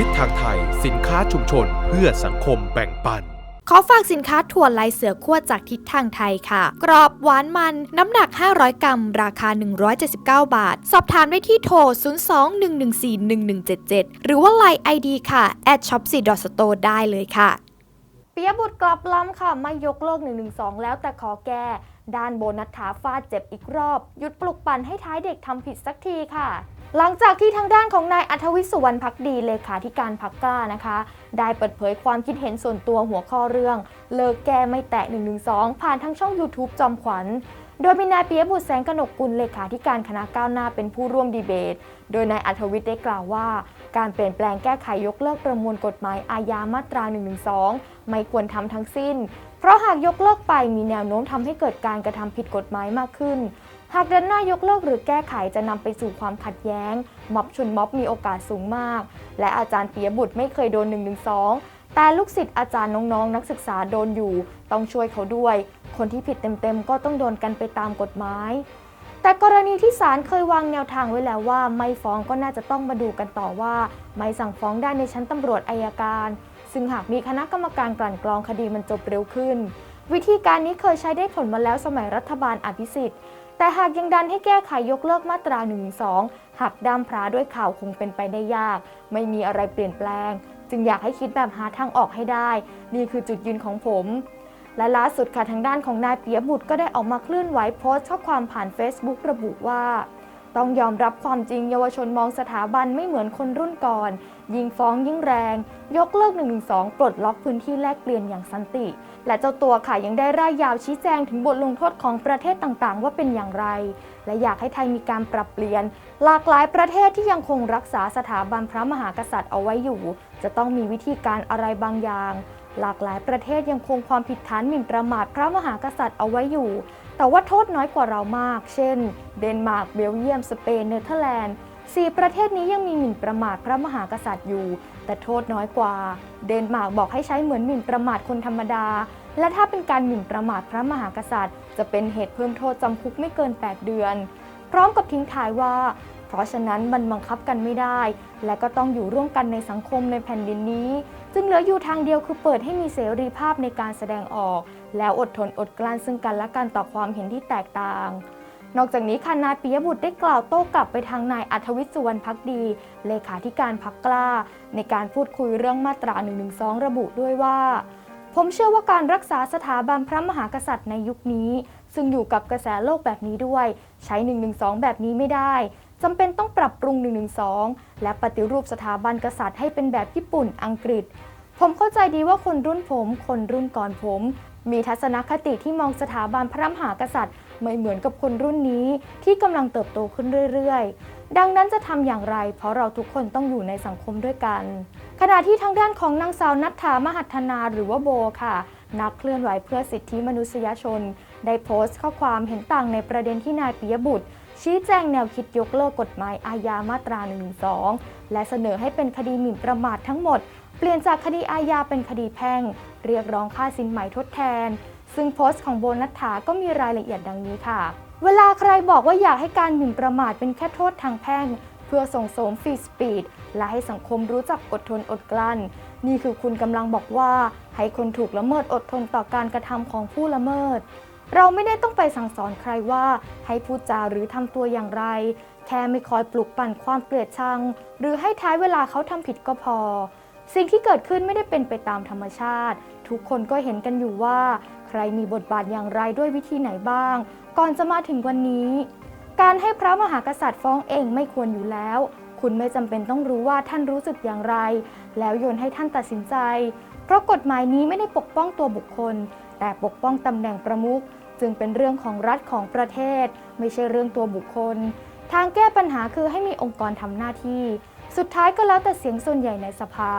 ทิศทางไทย สินค้าชุมชน เพื่อสังคมแบ่งปันขอฝากสินค้าถั่วลายเสือขั้วจากทิศทางไทยค่ะ กรอบหวานมันน้ำหนัก 500 กรัม ราคา 179 บาท สอบถามได้ที่โทร 02-114-1177 หรือว่า Line ID ค่ะ at shop 4 store ได้เลยค่ะเปียบุตรกลับล้ำค่ะ ไม่ยกเลิก 112 แล้วแต่ขอแก้ ด้านโบนัสถาฟาดเจ็บอีกรอบ หยุดปลุกปั่นให้ท้ายเด็กทำผิดสักทีค่ะ หลังจากที่ทางด้านของนายอัธวิสุวรรณพักดีเลขาธิการพักกล้านะคะ ได้เปิดเผยความคิดเห็นส่วนตัวหัวข้อเรื่อง เลิกแก้ไม่แตะ112ผ่านทางช่อง YouTube จอมขวัญ โดยมีนายเปียบุตรแสงกนกกุลเลขาธิการคณะก้าวหน้าเป็นผู้ร่วมดีเบต โดยนายอัธวิทย์ได้กล่าวว่า การเปลี่ยนแปลงแก้ไขยกเลิกประมวลกฎหมายอาญามาตรา112ไม่ควรทำทั้งสิ้น เพราะหากยกเลิกไปมีแนวโน้มทำให้เกิดการกระทำผิดกฎหมายมากขึ้น หากเดินหน้ายกเลิกหรือแก้ไขจะนำไปสู่ความขัดแย้ง ม็อบชนม็อบมีโอกาสสูงมาก และอาจารย์เปียบุตรไม่เคยโดน112แต่ลูกศิษย์อาจารย์น้องๆ นักศึกษาโดนอยู่ ต้องช่วยเขาด้วย คนที่ผิดเต็มๆ ก็ต้องโดนกันไปตามกฎหมาย แต่กรณีที่ศาลเคยวางแนวทางไว้แล้วว่าไม่ฟ้องก็น่าจะต้องมาดูกันต่อว่า ไม่สั่งฟ้องได้ในชั้นตำรวจอายการ ซึ่งหากมีคณะกรรมการกลั่นกรองคดีมันจบเร็วขึ้น วิธีการนี้เคยใช้ได้ผลมาแล้วสมัยรัฐบาลอภิสิทธิ์ แต่หากยังดันให้แก้ไขยกเลิกมาตรา1นึหักด้ามพระด้วยข่าวคงเป็นไปได้ยาก ไม่มีอะไรเปลี่ยนแปลง จึงอยากให้คิดแบบหาทางออกให้ได้ นี่คือจุดยืนของผมและล่าสุดค่ะทางด้านของนายเปียบุตรก็ได้ออกมาเคลื่อนไหวโพสต์ข้อความผ่าน Facebook ระบุว่า ต้องยอมรับความจริงเยาวชนมองสถาบันไม่เหมือนคนรุ่นก่อน ยิงฟ้องยิ่งแรง ยกเลิก1นึปลดล็อกพื้นที่แลกเปลี่ยนอย่างสันติ และเจ้าตัวค่ะยังได้ร่ายยาวชี้แจงถึงบทลงโทษของประเทศต่างๆ ว่าเป็นอย่างไร และอยากให้ไทยมีการปรับเปลี่ยน หลากหลายประเทศที่ยังคงรักษาสถาบันพระมหากษัตริย์เอาไว้อยู่ จะต้องมีวิธีการอะไรบางอย่าง หลากหลายประเทศยังคงความผิดฐานหมิ่นประมาทพระมหากษัตริย์เอาไว้อยู่ แต่ว่าโทษน้อยกว่าเรามาก เช่น เดนมาร์ก เบลเยียม สเปน เนเธอร์แลนด์สี่ประเทศนี้ยังมีหมิ่นประมาทพระมหากษัตริย์อยู่ แต่โทษน้อยกว่า เดนมาร์กบอกให้ใช้เหมือนหมิ่นประมาทคนธรรมดา และถ้าเป็นการหมิ่นประมาทพระมหากษัตริย์ จะเป็นเหตุเพิ่มโทษจำคุกไม่เกิน 8 เดือน พร้อมกับทิ้งท้ายว่า เพราะฉะนั้นมันบังคับกันไม่ได้ และก็ต้องอยู่ร่วมกันในสังคมในแผ่นดินนี้ จึงเหลืออยู่ทางเดียวคือเปิดให้มีเสรีภาพในการแสดงออก แล้วอดทนอดกลั้นซึ่งกันและกันต่อความเห็นที่แตกต่าง นอกจากนี้ค่ะนายปิยบุตรได้กล่าวโต้กลับไปทางนายอัธวิทย์สุวรรณพักดี เลขาธิการพักกล้า ในการพูดคุยเรื่องมาตรา1นึระบุด้วยว่า ผมเชื่อว่าการรักษาสถาบันพระมหากษัตริย์ในยุคนี้ ซึ่งอยู่กับกระแสโลกแบบนี้ด้วย ใช้1นึแบบนี้ไม่ได้ จำเป็นต้องปรับปรุง1นึและปฏิรูปสถาบันกษัตริย์ให้เป็นแบบญี่ปุ่นอังกฤษ ผมเข้าใจดีว่าคนรุ่นผม คนรุ่นก่อนผม มีทัศนคติที่มองสถาบันพระมหากษัตริย์ ไม่เหมือนกับคนรุ่นนี้ที่กำลังเติบโตขึ้นเรื่อยๆ ดังนั้นจะทำอย่างไร เพราะเราทุกคนต้องอยู่ในสังคมด้วยกัน ขณะที่ทางด้านของนางสาวนัทธามหัฒนาหรือว่าโบค่ะนักเคลื่อนไหวเพื่อสิทธิมนุษยชน ได้โพสต์ข้อความเห็นต่างในประเด็นที่นายปิยบุตร ชี้แจงแนวคิดยกเลิกกฎหมายอาญามาตรา1นึและเสนอให้เป็นคดีหมิ่นประมาททั้งหมด เปลี่ยนจากคดีอาญาเป็นคดีแพ่ง เรียกร้องค่าสินไหมทดแทน ซึ่งโพสต์ของโบนัทธาก็มีรายละเอียดดังนี้ค่ะ เวลาใครบอกว่าอยากให้การหมิ่นประมาทเป็นแค่โทษทางแพ่งเพื่อส่งเสริมฟรีสปีดและให้สังคมรู้จักอดทนอดกลั้น นี่คือคุณกำลังบอกว่า ให้คนถูกละเมิดอดทนต่อการกระทำของผู้ละเมิด เราไม่ได้ต้องไปสั่งสอนใครว่าให้พูดจาหรือทำตัวอย่างไร แค่ไม่คอยปลุกปั่นความเกลียดชัง หรือให้ท้ายเวลาเขาทำผิดก็พอ สิ่งที่เกิดขึ้นไม่ได้เป็นไปตามธรรมชาติ ทุกคนก็เห็นกันอยู่ว่า ใครมีบทบาทอย่างไรด้วยวิธีไหนบ้าง ก่อนจะมาถึงวันนี้ การให้พระมหากษัตริย์ฟ้องเองไม่ควรอยู่แล้ว คุณไม่จำเป็นต้องรู้ว่าท่านรู้สึกอย่างไร แล้วโยนให้ท่านตัดสินใจ เพราะกฎหมายนี้ไม่ได้ปกป้องตัวบุคคลแต่ปกป้องตำแหน่งประมุข จึงเป็นเรื่องของรัฐของประเทศ ไม่ใช่เรื่องตัวบุคคล ทางแก้ปัญหาคือให้มีองค์กรทำหน้าที่ สุดท้ายก็แล้วแต่เสียงส่วนใหญ่ในสภา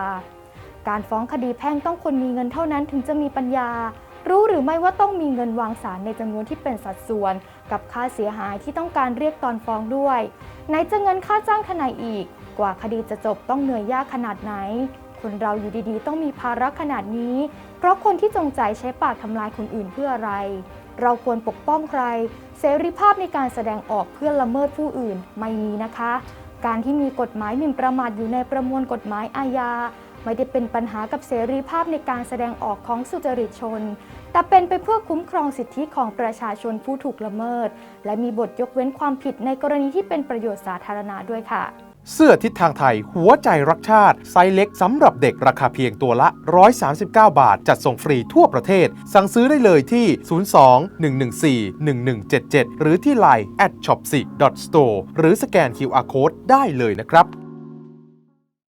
การฟ้องคดีแพ่งต้องคนมีเงินเท่านั้นถึงจะมีปัญญา รู้หรือไม่ว่าต้องมีเงินวางสารในจำนวนที่เป็นสัดส่วน กับค่าเสียหายที่ต้องการเรียกตอนฟ้องด้วย ไหนจะเงินค่าจ้างทนายอีก กว่าคดีจะจบต้องเหนื่อยยากขนาดไหนคนเราอยู่ดีๆ ต้องมีภาระขนาดนี้ เพราะคนที่จงใจใช้ปากทำลายคนอื่นเพื่ออะไร เราควรปกป้องใคร เสรีภาพในการแสดงออกเพื่อละเมิดผู้อื่นไม่มีนะคะ การที่มีกฎหมายหมิ่นประมาทอยู่ในประมวลกฎหมายอาญาไม่ได้เป็นปัญหากับเสรีภาพในการแสดงออกของสุจริตชน แต่เป็นไปเพื่อคุ้มครองสิทธิของประชาชนผู้ถูกละเมิด และมีบทยกเว้นความผิดในกรณีที่เป็นประโยชน์สาธารณะด้วยค่ะ เสื้อทิศทางไทย หัวใจรักชาติ ไซส์เล็กสำหรับเด็กราคาเพียงตัวละ 139 บาท จัดส่งฟรีทั่วประเทศ สั่งซื้อได้เลยที่ 02 114 1177 หรือที่ไลน์ at shopsi.store หรือสแกน QR code ได้เลยนะครับ